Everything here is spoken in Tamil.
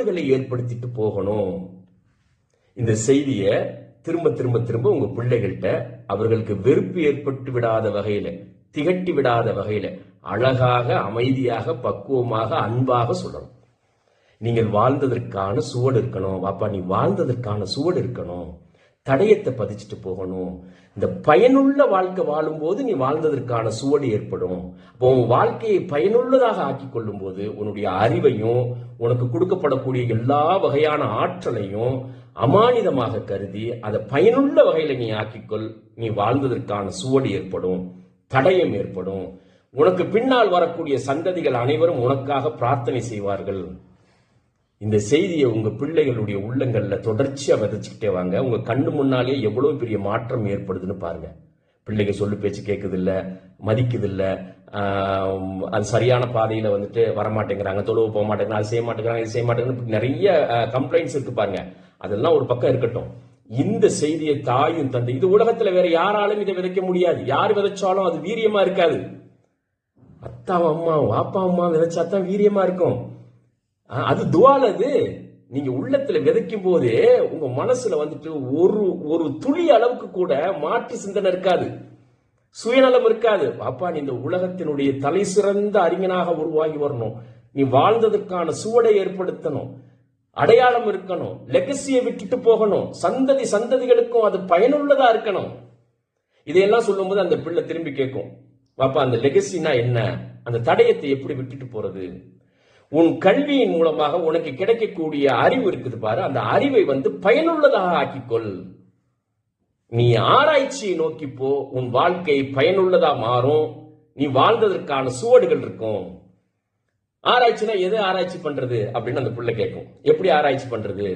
சுவடுகளை ஏற்படுத்திட்டு போகணும். இந்த செய்தியை திரும்ப திரும்ப திரும்ப உங்க பிள்ளைகள்கிட்ட அவர்களுக்கு வெறுப்பு ஏற்பட்டு விடாத வகையில திகட்டி விடாத வகையில அழகாக அமைதியாக பக்குவமாக அன்பாக சொல்லணும். நீங்கள் வாழ்ந்ததற்கான சுவடு இருக்கணும். அப்பா நீ வாழ்ந்ததற்கான சுவடு இருக்கணும். தடயத்தை பதிச்சுட்டு போகணும். இந்த பயனுள்ள வாழ்க்கை வாழும்போது நீ வாழ்ந்ததற்கான சுவடு ஏற்படும். அப்போ உன் வாழ்க்கையை பயனுள்ளதாக ஆக்கி கொள்ளும் போது உன்னுடைய அறிவையும் உனக்கு கொடுக்கப்படக்கூடிய எல்லா வகையான ஆற்றலையும் அமானிதமாக கருதி அதை பயனுள்ள வகையில நீ ஆக்கிக்கொள் நீ வாழ்ந்ததற்கான சுவடு ஏற்படும். தடயம் ஏற்படும். உனக்கு பின்னால் வரக்கூடிய சந்ததிகள் அனைவரும் உனக்காக பிரார்த்தனை செய்வார்கள். இந்த செய்தியை உங்க பிள்ளைகளுடைய உள்ளங்கள்ல தொடர்ச்சியா விதைச்சுக்கிட்டே வாங்க. உங்க கண்ணு முன்னாலே எவ்வளவு பெரிய மாற்றம் ஏற்படுதுன்னு பாருங்க. பிள்ளைங்க சொல்லு பேச்சு கேட்குது மதிக்குதில்ல. மதிக்குது அது சரியான பாதையில வந்துட்டு வரமாட்டேங்கிறாங்க. தொழுவு போக மாட்டேங்கிறாங்க அது செய்ய மாட்டேங்கிறாங்க இது செய்ய மாட்டேங்கிறாங்க நிறைய கம்ப்ளைண்ட்ஸ் இருக்கு பாருங்க. அதெல்லாம் ஒரு பக்கம் இருக்கட்டும். இந்த செய்தியை தாயும் தந்தை இது உலகத்துல வேற யாராலும் இதை விதைக்க முடியாது. யார் விதைச்சாலும் அது வீரியமா இருக்காது. அத்தா அம்மா வாப்பா அம்மா விதைச்சா தான் வீரியமா இருக்கும். அது துவால் அது நீங்க உள்ளத்துல விதைக்கும் போதே உங்க மனசுல வந்துட்டு ஒரு ஒரு துளி அளவுக்கு கூட மாற்று சிந்தனை இருக்காது. சுயநலம் இருக்காது. பாப்பா நீ இந்த உலகத்தினுடைய தலை சிறந்த அறிஞனாக உருவாகி வரணும். நீ வாழ்ந்ததற்கான சுவடை ஏற்படுத்தணும். அடையாளம் இருக்கணும். லெகசியை விட்டுட்டு போகணும். சந்ததி சந்ததிகளுக்கும் அது பயனுள்ளதா இருக்கணும். இதையெல்லாம் சொல்லும்போது அந்த பிள்ளை திரும்பி கேட்கும். பாப்பா அந்த லெகசினா என்ன? அந்த தடயத்தை எப்படி விட்டுட்டு போறது? உன் கல்வியின் மூலமாக உனக்கு கிடைக்கக்கூடிய அறிவு இருக்குது பாரு. அந்த அறிவை வந்து பயனுள்ளதாக ஆக்கிக்கொள். நீ ஆராய்ச்சியை நோக்கி போ. உன் வாழ்க்கை பயனுள்ளதா மாறும். நீ வாழ்ந்ததற்கான சுவடுகள் இருக்கும். ஆராய்ச்சினா எது ஆராய்ச்சி பண்றது? அப்படின்னு அந்த பிள்ளை கேட்கும் எப்படி ஆராய்ச்சி பண்றது?